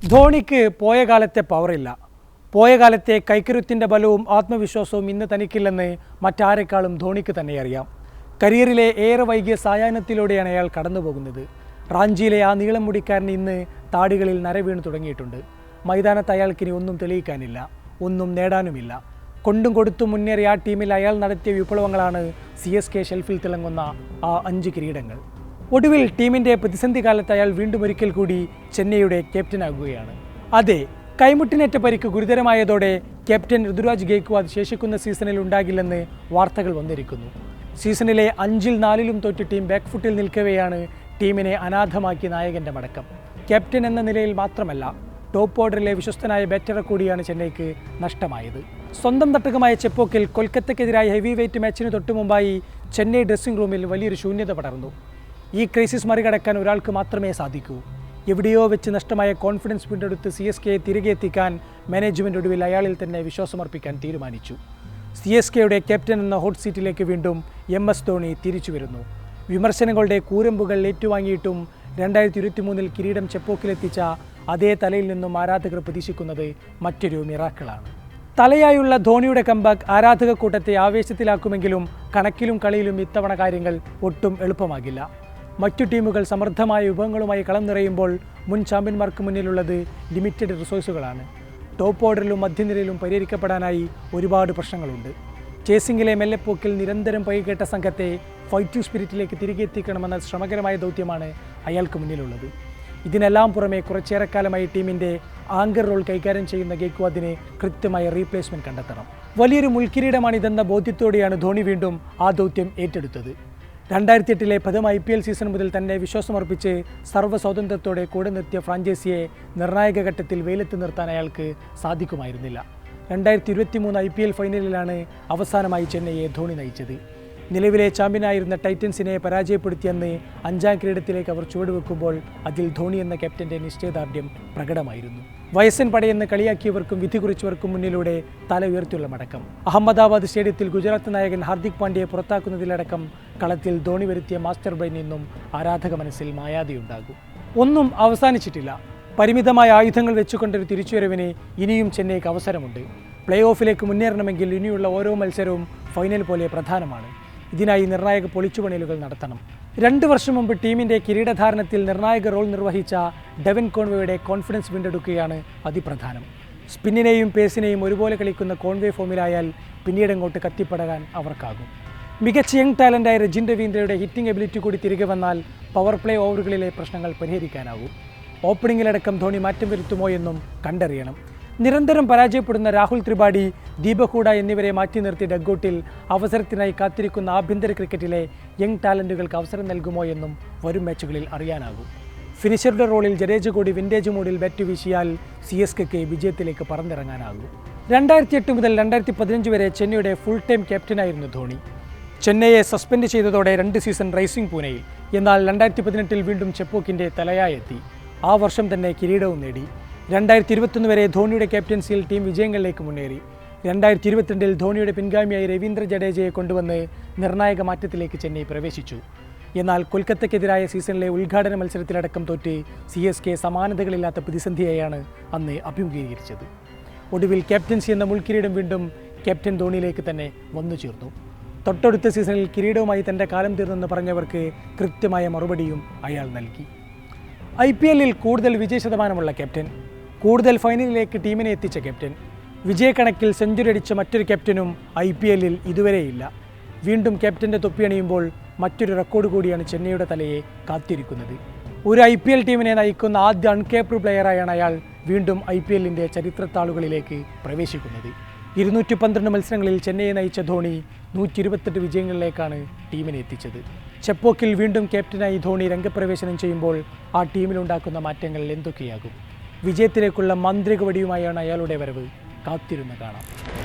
ധോണിക്ക് പോയ കാലത്തെ പവറില്ല പോയ കാലത്തെ കൈക്കരുത്തിന്റെ ബലവും ആത്മവിശ്വാസവും ഇന്ന് തനിക്കില്ലെന്ന് മറ്റാരെക്കാളും ധോണിക്ക് തന്നെ അറിയാം. കരിയറിലെ ഏറെ വൈകിയ സായാഹ്നത്തിലൂടെയാണ് അയാൾ കടന്നു പോകുന്നത് റാഞ്ചിയിലെ ആ നീളം മുടിക്കാരൻ ഇന്ന് താടികളിൽ നരവീണ് തുടങ്ങിയിട്ടുണ്ട്. മൈതാനത്ത് അയാൾക്കിനി ഒന്നും തെളിയിക്കാനില്ല. ഒന്നും നേടാനുമില്ല. കൊണ്ടും കൊടുത്തും മുന്നേറിയ ആ ടീമിൽ അയാൾ നടത്തിയ വിപ്ലവങ്ങളാണ് സി എസ് കെ ഷെൽഫിൽ തിളങ്ങുന്ന ആ അഞ്ച് കിരീടങ്ങൾ. ഒടുവിൽ ടീമിന്റെ പ്രതിസന്ധി കാലത്ത് അയാൾ വീണ്ടും ഒരിക്കൽ കൂടി ചെന്നൈയുടെ ക്യാപ്റ്റനാകുകയാണ്. അതെ കൈമുട്ടിനേറ്റ പരിക്ക് ഗുരുതരമായതോടെ ക്യാപ്റ്റൻ ഋതുരാജ് ഗേക്വാദ് ശേഷിക്കുന്ന സീസണിൽ ഉണ്ടാകില്ലെന്ന് വാർത്തകൾ വന്നിരിക്കുന്നു. സീസണിലെ അഞ്ചിൽ നാലിലും തോറ്റ് ടീം ബാക്ക് ഫുട്ടിൽ നിൽക്കവെയാണ് ടീമിനെ അനാഥമാക്കി നായകന്റെ മടക്കം. ക്യാപ്റ്റൻ എന്ന നിലയിൽ മാത്രമല്ല ടോപ്പ് ഓർഡറിലെ വിശ്വസ്തനായ ബാറ്ററെ കൂടിയാണ് ചെന്നൈക്ക് നഷ്ടമായത്. സ്വന്തം തട്ടകമായ ചെപ്പോക്കിൽ കൊൽക്കത്തക്കെതിരായ ഹെവി വെയ്റ്റ് മാച്ചിന് തൊട്ടു മുമ്പായി ചെന്നൈ ഡ്രസ്സിംഗ് റൂമിൽ വലിയൊരു ശൂന്യത പടർന്നു. ഈ ക്രൈസിസ് മറികടക്കാൻ ഒരാൾക്ക് മാത്രമേ സാധിക്കൂ. എവിടെയോ വെച്ച് നഷ്ടമായ കോൺഫിഡൻസ് വീണ്ടെടുത്ത് സി എസ് കെയെ തിരികെ എത്തിക്കാൻ മാനേജ്മെന്റ് ഒടുവിൽ അയാളിൽ തന്നെ വിശ്വാസമർപ്പിക്കാൻ തീരുമാനിച്ചു. സി എസ് കെയുടെ ക്യാപ്റ്റൻ എന്ന ഹോട്ട് സീറ്റിലേക്ക് വീണ്ടും എം എസ് ധോണി തിരിച്ചു വരുന്നു. വിമർശനങ്ങളുടെ കൂരമ്പുകൾ ഏറ്റുവാങ്ങിയിട്ടും രണ്ടായിരത്തി ഇരുപത്തി മൂന്നിൽ കിരീടം ചെപ്പോക്കിലെത്തിച്ച അതേ തലയിൽ നിന്നും ആരാധകർ പ്രതീക്ഷിക്കുന്നത് മറ്റൊരു മിറാക്കിളാണ്. തലയായുള്ള ധോണിയുടെ കമ്പാക്ക് ആരാധക കൂട്ടത്തെ ആവേശത്തിലാക്കുമെങ്കിലും കണക്കിലും കളിയിലും ഇത്തവണ കാര്യങ്ങൾ ഒട്ടും എളുപ്പമാകില്ല. മറ്റു ടീമുകൾ സമൃദ്ധമായ വിഭവങ്ങളുമായി കളം നിറയുമ്പോൾ മുൻ ചാമ്പ്യന്മാർക്ക് മുന്നിലുള്ളത് ലിമിറ്റഡ് റിസോഴ്സുകളാണ്. ടോപ്പ് ഓർഡറിലും മധ്യനിരയിലും പരിഹരിക്കപ്പെടാനായി ഒരുപാട് പ്രശ്നങ്ങളുണ്ട്. ചേസിംഗിലെ മെല്ലെപ്പോക്കിൽ നിരന്തരം പൈകേട്ട സംഘത്തെ ഫൈറ്റിംഗ് സ്പിരിറ്റിലേക്ക് തിരികെ എത്തിക്കണമെന്ന ശ്രമകരമായ ദൗത്യമാണ് അയാൾക്ക് മുന്നിലുള്ളത്. ഇതിനെല്ലാം പുറമെ കുറച്ചേറെക്കാലമായി ടീമിന്റെ ആങ്കർ റോൾ കൈകാര്യം ചെയ്യുന്ന ഗേക്വാദിന് കൃത്യമായ റീപ്ലേസ്മെന്റ് കണ്ടെത്തണം. വലിയൊരു മുൾക്കിരീടമാണിതെന്ന ബോധ്യത്തോടെയാണ് ധോണി വീണ്ടും ആ ദൗത്യം ഏറ്റെടുത്തത്. രണ്ടായിരത്തി എട്ടിലെ പ്രഥമ ഐ പി എൽ സീസൺ മുതൽ തന്നെ വിശ്വാസമർപ്പിച്ച് സർവ സ്വാതന്ത്ര്യത്തോടെ കൂടെ നിർത്തിയ ഫ്രാഞ്ചൈസിയെ നിർണായക ഘട്ടത്തിൽ വെയിലത്ത് നിർത്താൻ അയാൾക്ക് സാധിക്കുമായിരുന്നില്ല. രണ്ടായിരത്തി ഇരുപത്തി മൂന്ന് ഐ പി എൽ ഫൈനലിലാണ് അവസാനമായി ചെന്നൈയെ ധോണി നയിച്ചത്. നിലവിലെ ചാമ്പ്യനായിരുന്ന ടൈറ്റൻസിനെ പരാജയപ്പെടുത്തിയെന്ന് അഞ്ചാം കിരീടത്തിലേക്ക് അവർ ചുവടുവെക്കുമ്പോൾ അതിൽ ധോണി എന്ന ക്യാപ്റ്റന്റെ നിശ്ചയദാർഢ്യം പ്രകടമായിരുന്നു. വയസ്സൻ പടയെന്ന് കളിയാക്കിയവർക്കും വിധി കുറിച്ചവർക്കും മുന്നിലൂടെ തല ഉയർത്തിയുള്ള മടക്കം. അഹമ്മദാബാദ് സ്റ്റേഡിയത്തിൽ ഗുജറാത്ത് നായകൻ ഹാർദിക് പാണ്ഡ്യയെ പുറത്താക്കുന്നതിലടക്കം കളത്തിൽ ധോണി വരുത്തിയ മാസ്റ്റർ ബ്രെയിൻ നിന്നും ആരാധക മനസ്സിൽ മായാതെയുണ്ടാകും. ഒന്നും അവസാനിച്ചിട്ടില്ല. പരിമിതമായ ആയുധങ്ങൾ വെച്ചുകൊണ്ടൊരു തിരിച്ചുവരവിന് ഇനിയും ചെന്നൈക്ക് അവസരമുണ്ട്. പ്ലേ ഓഫിലേക്ക് മുന്നേറണമെങ്കിൽ ഇനിയുള്ള ഓരോ മത്സരവും ഫൈനൽ പോലെ പ്രധാനമാണ്. ഇതിനായി നിർണായക പൊളിച്ചുപണിയലുകൾ നടത്തണം. രണ്ട് വർഷം മുമ്പ് ടീമിന്റെ കിരീടധാരണത്തിൽ നിർണായക റോൾ നിർവഹിച്ച ഡെവൻ കോൺവേയുടെ കോൺഫിഡൻസ് വീണ്ടെടുക്കുകയാണ് അതിപ്രധാനം. സ്പിന്നിനെയും പേസിനെയും ഒരുപോലെ കളിക്കുന്ന കോൺവേ ഫോമിലായാൽ പിന്നീട് അങ്ങോട്ട് കത്തിപ്പടരാൻ അവർക്കാകും. മികച്ച യങ് ടാലന്റായ രജിൻ രവീന്ദ്രയുടെ ഹിറ്റിംഗ് എബിലിറ്റി കൂടി തിരികെ വന്നാൽ പവർ പ്ലേ ഓവറുകളിലെ പ്രശ്നങ്ങൾ പരിഹരിക്കാനാകും. ഓപ്പണിങ്ങിലടക്കം ധോണി മാറ്റം വരുത്തുമോ എന്നും കണ്ടറിയണം. നിരന്തരം പരാജയപ്പെടുന്ന രാഹുൽ ത്രിപാഠി ദീപക് ഹൂഡ എന്നിവരെ മാറ്റി നിർത്തി ഡഗ്ഔട്ടിൽ അവസരത്തിനായി കാത്തിരിക്കുന്ന ആഭ്യന്തര ക്രിക്കറ്റിലെ യങ് ടാലന്റുകൾക്ക് അവസരം നൽകുമോ എന്നും വരും മാച്ചുകളിൽ അറിയാനാകും. ഫിനിഷറുടെ റോളിൽ ജഡേജ കൂടി വിന്റേജ് മോഡിൽ ബാറ്റ് വീശിയാൽ സി എസ് കെക്ക് വിജയത്തിലേക്ക് പറന്നിറങ്ങാനാകും. രണ്ടായിരത്തി എട്ട് മുതൽ രണ്ടായിരത്തി പതിനഞ്ച് വരെ ചെന്നൈയുടെ ഫുൾ ടൈം ക്യാപ്റ്റനായിരുന്നു ധോണി. ചെന്നൈയെ സസ്പെൻഡ് ചെയ്തതോടെ രണ്ട് സീസൺ റൈസിംഗ് പൂനെയിൽ എന്നാൽ രണ്ടായിരത്തി പതിനെട്ടിൽ വീണ്ടും ചെപ്പോക്കിന്റെ തലയായെത്തി. ആ വർഷം തന്നെ കിരീടവും നേടി. രണ്ടായിരത്തി ഇരുപത്തൊന്ന് വരെ ധോണിയുടെ ക്യാപ്റ്റൻസിയിൽ ടീം വിജയങ്ങളിലേക്ക് മുന്നേറി. രണ്ടായിരത്തി ഇരുപത്തിരണ്ടിൽ ധോണിയുടെ പിൻഗാമിയായി രവീന്ദ്ര ജഡേജയെ കൊണ്ടുവന്ന് നിർണായക മാറ്റത്തിലേക്ക് ചെന്നൈ പ്രവേശിച്ചു. എന്നാൽ കൊൽക്കത്തയ്ക്കെതിരായ സീസണിലെ ഉദ്ഘാടന മത്സരത്തിലടക്കം തോറ്റ് സി എസ് കെ സമാനതകളില്ലാത്ത പ്രതിസന്ധിയായാണ് അന്ന് അഭിമുഖീകരിച്ചത്. ഒടുവിൽ ക്യാപ്റ്റൻസി എന്ന മുൾക്കിരീടം വീണ്ടും ക്യാപ്റ്റൻ ധോണിയിലേക്ക് തന്നെ വന്നു ചേർന്നു. തൊട്ടടുത്ത സീസണിൽ കിരീടവുമായി തന്റെ കാലം തീർന്നെന്ന് പറഞ്ഞവർക്ക് കൃത്യമായ മറുപടിയും അയാൾ നൽകി. ഐ കൂടുതൽ വിജയ ശതമാനമുള്ള ക്യാപ്റ്റൻ. കൂടുതൽ ഫൈനലിലേക്ക് ടീമിനെ എത്തിച്ച ക്യാപ്റ്റൻ. വിജയക്കണക്കിൽ സെഞ്ചുറി അടിച്ച മറ്റൊരു ക്യാപ്റ്റനും ഐ പി എല്ലിൽ ഇതുവരെയില്ല. വീണ്ടും ക്യാപ്റ്റന്റെ തൊപ്പിയണിയുമ്പോൾ മറ്റൊരു റെക്കോർഡ് കൂടിയാണ് ചെന്നൈയുടെ തലയെ കാത്തിരിക്കുന്നത്. ഒരു ഐ പി എൽ ടീമിനെ നയിക്കുന്ന ആദ്യ അൺകേപ്ഡ് പ്ലെയറായാണ് അയാൾ വീണ്ടും ഐ പി എല്ലിന്റെ ചരിത്രത്താളുകളിലേക്ക് പ്രവേശിക്കുന്നത്. ഇരുന്നൂറ്റി പന്ത്രണ്ട് മത്സരങ്ങളിൽ ചെന്നൈയെ നയിച്ച ധോണി നൂറ്റി ഇരുപത്തെട്ട് വിജയങ്ങളിലേക്കാണ് ടീമിനെ എത്തിച്ചത്. ചെപ്പോക്കിൽ വീണ്ടും ക്യാപ്റ്റനായി ധോണി രംഗപ്രവേശനം ചെയ്യുമ്പോൾ ആ ടീമിലുണ്ടാക്കുന്ന മാറ്റങ്ങൾ എന്തൊക്കെയാകും? വിജയത്തിലേക്കുള്ള മന്ത്രികവടിയുമായാണ് അയാളുടെ വരവ്. കാത്തിരുന്ന് കാണാം.